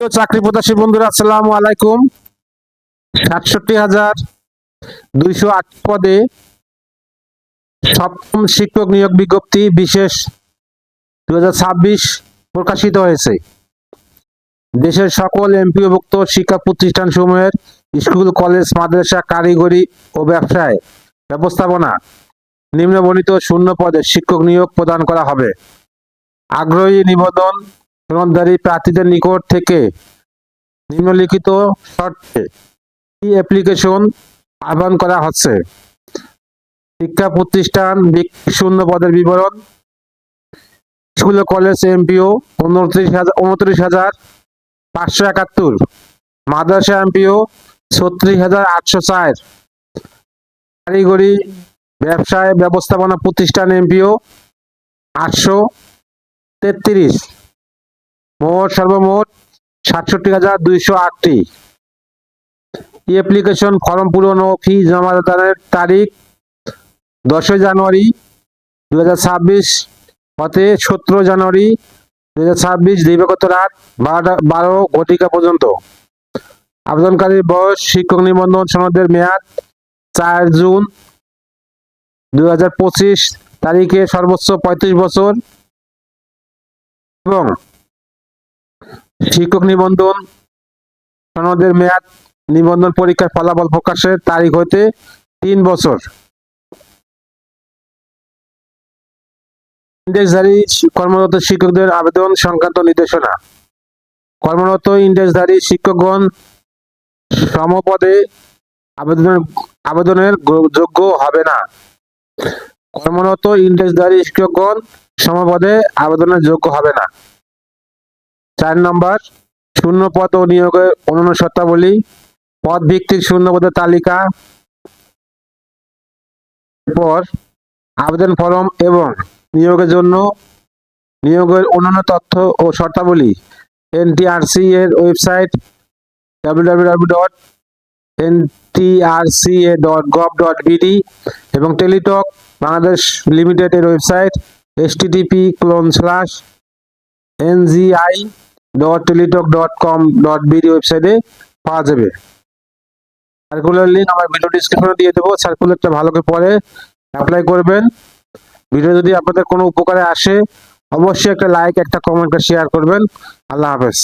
চাকরি প্রত্যাশী বন্ধুরা, আসসালামু আলাইকুম। সাতষট্টি হাজার দুইশো আট পদে সপ্তম শিক্ষক নিয়োগ বিজ্ঞপ্তি বিশেষ দু প্রকাশিত হয়েছে। দেশের সকল এমপিওভুক্ত শিক্ষা প্রতিষ্ঠান সমূহের স্কুল, কলেজ, মাদ্রাসা, কারিগরি ও ব্যবসায় ব্যবস্থাপনা নিম্নবর্ণিত শূন্য পদে শিক্ষক নিয়োগ প্রদান করা হবে। আগ্রহী নিবেদন সনদধারী প্রার্থীদের নিকট থেকে নিম্নলিখিত শর্তে ই অ্যাপ্লিকেশন আহ্বান করা হচ্ছে। শিক্ষা প্রতিষ্ঠান শূন্য পদের বিবরণ, স্কুল কলেজ এমপিও উনত্রিশ হাজার উনত্রিশ হাজার পাঁচশো একাত্তর, মাদ্রাসা এমপিও ছত্রিশ হাজার আটশো চার কারিগরি ব্যবসায় ব্যবস্থাপনা প্রতিষ্ঠান এমপিও আটশো তেত্রিশ। মোট সর্বমোট সাতষট্টি হাজার দুইশো আটটি। অ্যাপ্লিকেশন ফর্ম পূরণ ও ফি জমা দানের তারিখ দশই জানুয়ারি দু হাজার ছাব্বিশ হতে সতেরো জানুয়ারি দু হাজার ছাব্বিশ দিবাগত রাত বারোটা, বারো ঘটিকা পর্যন্ত। আবেদনকারীর বয়স, শিক্ষক নিবন্ধন সনদের মেয়াদ চার জুন দু হাজার পঁচিশ তারিখে সর্বোচ্চ পঁয়ত্রিশ বছর এবং শিক্ষক নিবন্ধন, সনদের মেয়াদ, নিবন্ধন পরীক্ষার ফলাফল প্রকাশের তারিখ হতে তিন বছর। ইন্ডেক্সধারী কর্মরত শিক্ষকদের আবেদন সংক্রান্ত নির্দেশনা। কর্মরত ইন্ডেক্সধারী শিক্ষকগণ সমপদে আবেদনের আবেদনের যোগ্য হবে না। কর্মরত ইন্ডেক্সধারী শিক্ষকগণ সমপদে আবেদনের যোগ্য হবে না। চার নম্বর শূন্য পদ ও নিয়োগের অন্যান্য শর্তাবলী পদ ভিত্তিক শূন্য পদের তালিকা পর আবেদন ফরম এবং নিয়োগের জন্য নিয়োগের অন্যান্য তথ্য ও শর্তাবলী এনটিআরসি এর website www.ntrca.gov.bd dot NTRCA dot gov dot BD এবং টেলিটক বাংলাদেশ লিমিটেড এর website HTTP colon slash NGI dot Teletalk dot com dot BD ওয়েবসাইটে পাওয়া যাবে। সার্কুলার লিঙ্ক আমার ভিডিও ডিসক্রিপশনে দিয়ে দেবো। সার্কুলারটা ভালো করে পড়ে অ্যাপ্লাই করবেন। ভিডিও যদি আপনাদের কোনো উপকারে আসে, অবশ্যই একটা লাইক একটা কমেন্ট শেয়ার করবেন। আল্লাহ হাফেজ।